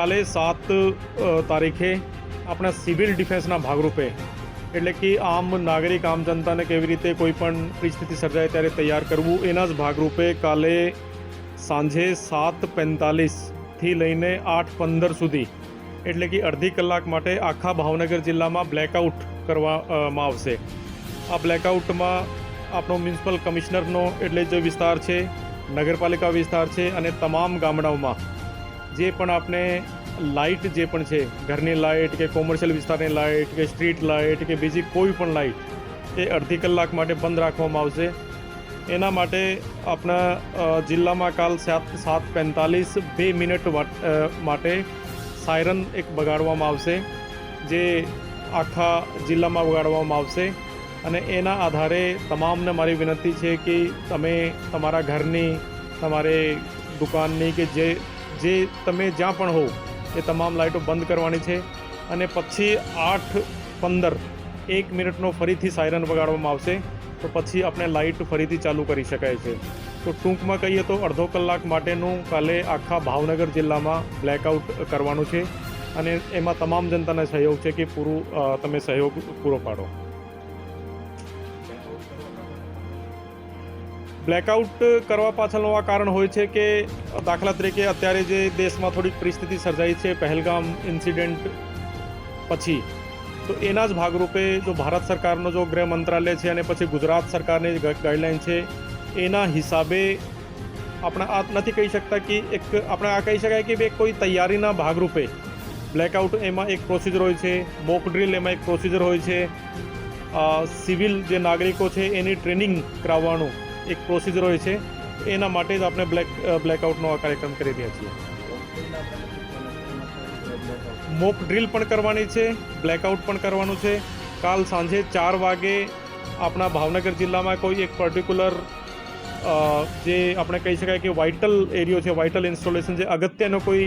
કાલે સાત તારીખે આપણા સિવિલ ડિફેન્સના ભાગરૂપે, એટલે કે આમ નાગરિક, આમ જનતાને કેવી રીતે કોઈ પણ પરિસ્થિતિ સર્જાય ત્યારે તૈયાર કરવું, એના જ ભાગરૂપે કાલે સાંજે સાત પેંતાલીસથી લઈને આઠ પંદર સુધી, એટલે કે અડધી કલાક માટે આખા ભાવનગર જિલ્લામાં બ્લેકઆઉટ કરવામાં આવશે. આ બ્લેકઆઉટમાં આપણો મ્યુનિસિપલ કમિશનરનો એટલે જે વિસ્તાર છે, નગરપાલિકા વિસ્તાર છે અને તમામ ગામડાઓમાં, જે પણ આપણે લાઇટ જે પણ છે, ઘરની લાઇટ કે કોમર્શિયલ વિસ્તારની લાઇટ કે સ્ટ્રીટ લાઇટ કે બીજી કોઈ પણ લાઇટ, એ અડધી કલાક માટે બંધ રાખવામાં આવશે. એના માટે આપણા જિલ્લામાં કાલ સાત સાત પેંતાલીસ બે મિનિટ માટે સાયરન એક બગાડવામાં આવશે, જે આખા જિલ્લામાં બગાડવામાં આવશે. અને એના આધારે તમામને મારી વિનંતી છે કે તમે તમારા ઘરની, તમારે દુકાનની કે જે જે તમે જ્યાં પણ હો એ તમામ લાઇટો બંધ કરવાની છે અને પછી આઠ પંદર એક મિનિટનો ફરીથી સાયરન વગાડવામાં આવશે, તો પછી આપણે લાઇટ ફરીથી ચાલુ કરી શકાય છે. તો ટૂંકમાં કહીએ તો અડધો કલાક માટેનું કાલે આખા ભાવનગર જિલ્લામાં બ્લેકઆઉટ કરવાનું છે અને એમાં તમામ જનતાના સહયોગ છે કે પૂરું તમે સહયોગ પૂરો પાડો. બ્લેકઆઉટ કરવા પાછળનું આ કારણ હોય છે કે દાખલા તરીકે અત્યારે જે દેશમાં થોડીક પરિસ્થિતિ સર્જાઈ છે, પહેલગામ ઇન્સિડન્ટ પછી, તો એના જ ભાગરૂપે જો ભારત સરકારનો જો ગૃહ મંત્રાલય છે અને પછી ગુજરાત સરકારની ગાઈડલાઈન છે, એના હિસાબે આપણે આ નથી કહી શકતા કે એક, આપણે આ કહી શકાય કે બે કોઈ તૈયારીના ભાગરૂપે બ્લેકઆઉટ એમાં એક પ્રોસિજર હોય છે મોક ડ્રીલ એમાં એક પ્રોસિજર હોય છે સિવિલ જે નાગરિકો છે એની ટ્રેનિંગ કરાવવાનું એક પ્રોસિજર હોય છે, એના માટે જ આપણે બ્લેક બ્લેકઆઉટનો આ કાર્યક્રમ કરી રહ્યા છીએ. મોક ડ્રીલ પણ કરવાની છે બ્લેકઆઉટ પણ કરવાનું છે. કાલ સાંજે ચાર વાગે આપણા ભાવનગર જિલ્લામાં કોઈ એક પર્ટિક્યુલર જે આપણે કહી શકાય કે વાઇટલ એરિયો છે વાઇટલ ઇન્સ્ટોલેશન છે અગત્યનો કોઈ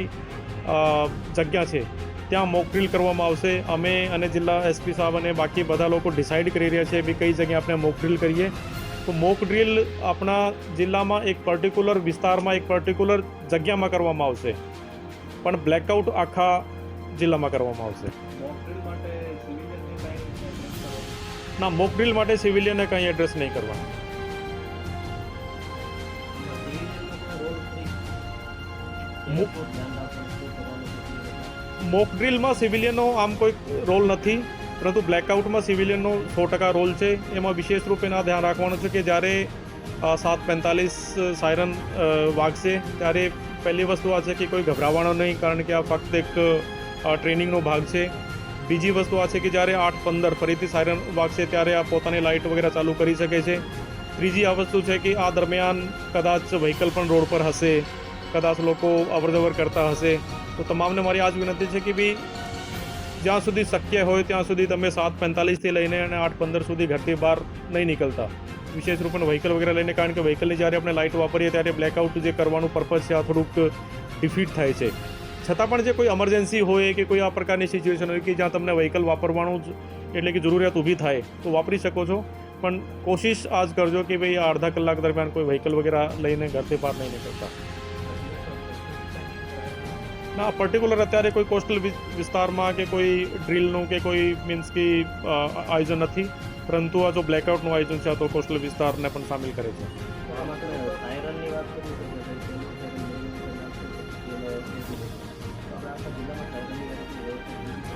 જગ્યા છે, ત્યાં મોક ડ્રીલ કરવામાં આવશે. અમે અને જિલ્લા એસપી સાહેબ અને બાકી બધા લોકો ડિસાઇડ કરી રહ્યા છે કે કઈ જગ્યાએ આપણે મોક ડ્રીલ કરીએ. તો મોક ડ્રીલ આપણા જિલ્લામાં એક પર્ટિક્યુલર વિસ્તારમાં એક પર્ટિક્યુલર જગ્યામાં કરવામાં આવશે. પણ બ્લેકઆઉટ આખા જિલ્લામાં કરવામાં આવશે. ના મોક ડ્રીલ માટે સિવિલિયને કંઈ એડ્રેસ નહીં કરવાનું. મોક ડ્રીલમાં સિવિલિયનનો આમ કોઈ રોલ નથી. પરંતુ બ્લેકઆઉટમાં સિવિલિયનનો સો ટકા રોલ છે. એમાં વિશેષ રૂપે ના ધ્યાન રાખવાનું છે કે જ્યારે અ, સાત પેંતાલીસ સાયરન અ, વાગશે ત્યારે પહેલી વસ્તુ આ છે કે કોઈ ગભરાવાનો નહીં કારણ કે આ ફક્ત એક અ, ટ્રેનિંગનો ભાગ છે. બીજી વસ્તુ આ છે કે જ્યારે આઠ પંદર ફરીથી સાયરન વાગશે ત્યારે આ પોતાની લાઇટ વગેરે ચાલુ કરી શકે છે. ત્રીજી આ વસ્તુ છે કે આ દરમિયાન કદાચ વ્હીકલ પણ રોડ પર હશે કદાચ લોકો અવરજવર કરતા હશે. તો તમામને મારી આ જ વિનંતી છે કે ભાઈ જ્યાં સુધી શક્ય હોય ત્યાં સુધી તમે સાત પેંતાલીસથી લઈને અને આઠ પંદર સુધી ઘરથી બહાર નહીં નીકળતા. વિશેષ રૂપે વ્હીકલ વગેરે લઈને, કારણ કે વ્હીકલની જ્યારે આપણે લાઇટ વાપરીએ ત્યારે બ્લેકઆઉટ જે કરવાનું પર્પઝ છે, આ થોડુંક ડિફીટ થાય છે. છતાં પણ જે કોઈ અમરજન્સી હોય કે કોઈ આ પ્રકારની સિચ્યુએશન હોય કે જ્યાં તમને વ્હીકલ વાપરવાનું જ એટલે કે જરૂરિયાત ઊભી થાય, તો વાપરી શકો છો. પણ કોશિશ આ જ કરજો કે ભાઈ આ અડધા કલાક દરમિયાન કોઈ વ્હીકલ વગેરે લઈને ઘરથી બહાર નહીં નીકળતા. ના પર્ટિક્યુલર અત્યારે કોઈ કોસ્ટલ વિસ્તારમાં કે કોઈ ડ્રીલનું કે કોઈ મીન્સ કે આયોજન નથી. પરંતુ આ જો બ્લેકઆઉટનું આયોજન છે તો કોસ્ટલ વિસ્તારને પણ સામેલ કરે છે.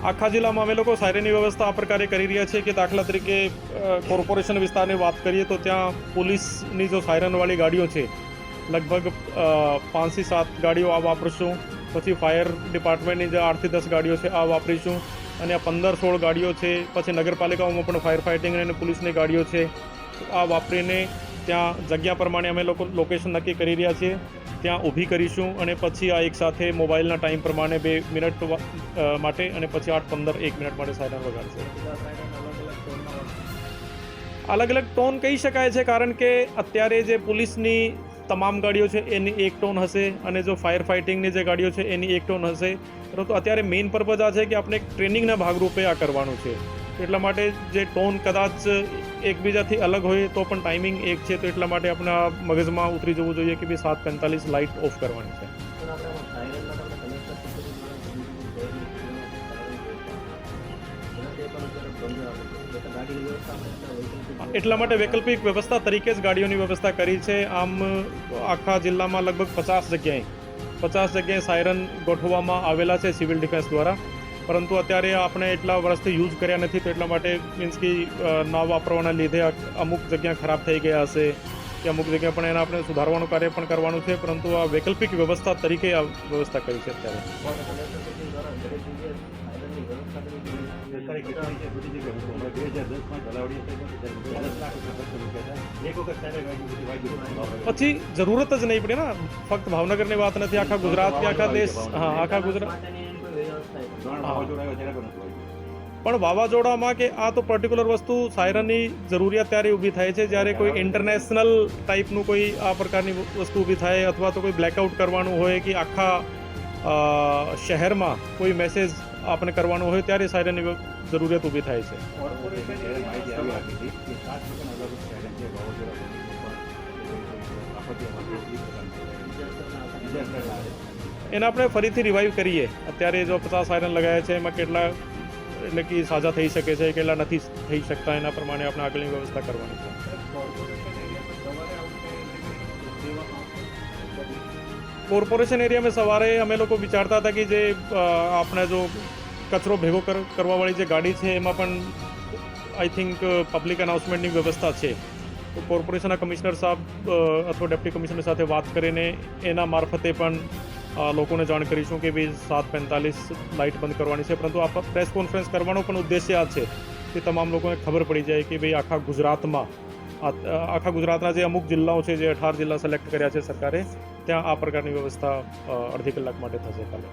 આખા જિલ્લામાં અમે લોકો સાયરનની વ્યવસ્થા આ પ્રકારે કરી રહ્યા છીએ કે દાખલા તરીકે કોર્પોરેશન વિસ્તારની વાત કરીએ તો ત્યાં પોલીસની જો સાયરનવાળી ગાડીઓ છે, લગભગ પાંચથી સાત ગાડીઓ આ વાપરશું. પછી ફાયર ડિપાર્ટમેન્ટની જે આઠથી દસ ગાડીઓ છે, આ વાપરીશું. અને આ પંદર સોળ ગાડીઓ છે, પછી નગરપાલિકાઓમાં પણ ફાયર ફાઇટિંગ અને પોલીસની ગાડીઓ છે. આ વાપરીને ત્યાં જગ્યા પ્રમાણે અમે લોકો લોકેશન નક્કી કરી રહ્યા છીએ. ત્યાં ઊભી કરીશું અને પછી આ એક સાથે મોબાઈલના ટાઈમ પ્રમાણે બે મિનિટ માટે અને પછી આઠ પંદર એક મિનિટ માટે સાયરન વગાડશે. અલગ અલગ ટોન કહી શકાય છે, કારણ કે અત્યારે જે પોલીસની તમામ ગાડીઓ છે, એની એક ટોન હશે અને જો ફાયર ફાઇટિંગની જે ગાડીઓ છે, એની એક ટોન હશે. પરંતુ અત્યારે મેઇન પર્પઝ આ છે કે આપણે ટ્રેનિંગના ભાગરૂપે આ કરવાનું છે. એટલા માટે જે ટોન કદાચ એકબીજાથી અલગ હોય તો પણ ટાઈમિંગ એક છે, તો એટલા માટે આપણે મગજમાં ઉતરી જવું જોઈએ કે ભાઈ સાત પેંતાલીસ લાઇટ ઓફ કરવાની છે. Gracias. એટલે માટે વૈકલ્પિક વ્યવસ્થા તરીકે જ ગાડીઓની વ્યવસ્થા કરી છે. આમ આખા જિલ્લામાં લગભગ પચાસ જગ્યાએ પચાસ જગ્યાએ સાયરન ગોઠવવામાં આવેલા છે સિવિલ ડિફેન્સ દ્વારા. પરંતુ અત્યારે આપણે એટલા વર્ષથી યુઝ કર્યા નથી તો એટલા માટે મીન્સ કે ન વાપરવાના લીધે અમુક જગ્યા ખરાબ થઈ ગયા હશે કે અમુક જગ્યા પણ એને આપણે સુધારવાનું કાર્ય પણ કરવાનું છે. પરંતુ આ વૈકલ્પિક વ્યવસ્થા તરીકે આ વ્યવસ્થા કરી છે અત્યારે. સરકારે કીધું છે બધી જગ્યાએ બે હજાર દસમાં ચલાવડી હતી દસ લાખ રૂપિયા એક વખત પછી જરૂરત જ નહીં પડે ને? ફક્ત ભાવનગરની વાત નથી આખા ગુજરાત કે આખા દેશ હા આખા ગુજરાત પણ વાવાઝોડામાં કે આ તો પર્ટિક્યુલર વસ્તુ સાયરનની જરૂરિયાત ત્યારે ઊભી થાય છે જ્યારે કોઈ ઇન્ટરનેશનલ ટાઈપનું કોઈ આ પ્રકારની વસ્તુ ઊભી થાય અથવા તો કોઈ બ્લેકઆઉટ કરવાનું હોય કે આખા શહેરમાં કોઈ મેસેજ આપણે કરવાનો હોય ત્યારે સાયરનની જરૂરિયાત ઊભી થાય છે. એને આપણે ફરીથી રિવાઈવ કરીએ. અત્યારે જો પચાસ સાયરન લગાવ્યા છે, એમાં કેટલા એટલે કે સાજા થઈ શકે છે, કેટલા નથી થઈ શકતા, એના પ્રમાણે આપણે આગળની વ્યવસ્થા કરવાની છે. કોર્પોરેશન એરિયામાં સવારે અમે લોકો વિચારતા હતા કે જે આપણે જો કચરો ભેગો કર- કરવાવાળી જે ગાડી છે, એમાં પણ આઈ થિંક પબ્લિક અનાઉન્સમેન્ટની વ્યવસ્થા છે. તો કોર્પોરેશનના કમિશનર સાહેબ અથવા ડેપ્ટી કમિશનર સાથે વાત કરીને એના મારફતે પણ લોકોને જાણ કરીશું કે ભાઈ સાત પેંતાલીસ લાઇટ બંધ કરવાની છે. પરંતુ આ પ્રેસ કોન્ફરન્સ કરવાનો પણ ઉદ્દેશ્ય આ છે કે તમામ લોકોને ખબર પડી જાય કે ભાઈ આખા ગુજરાતમાં આખા ગુજરાતના જે અમુક જિલ્લાઓ છે, જે અઢાર જિલ્લા સિલેક્ટ કર્યા છે સરકારે ત્યાં આ પ્રકારની વ્યવસ્થા અડધી કલાક માટે થશે કાલે.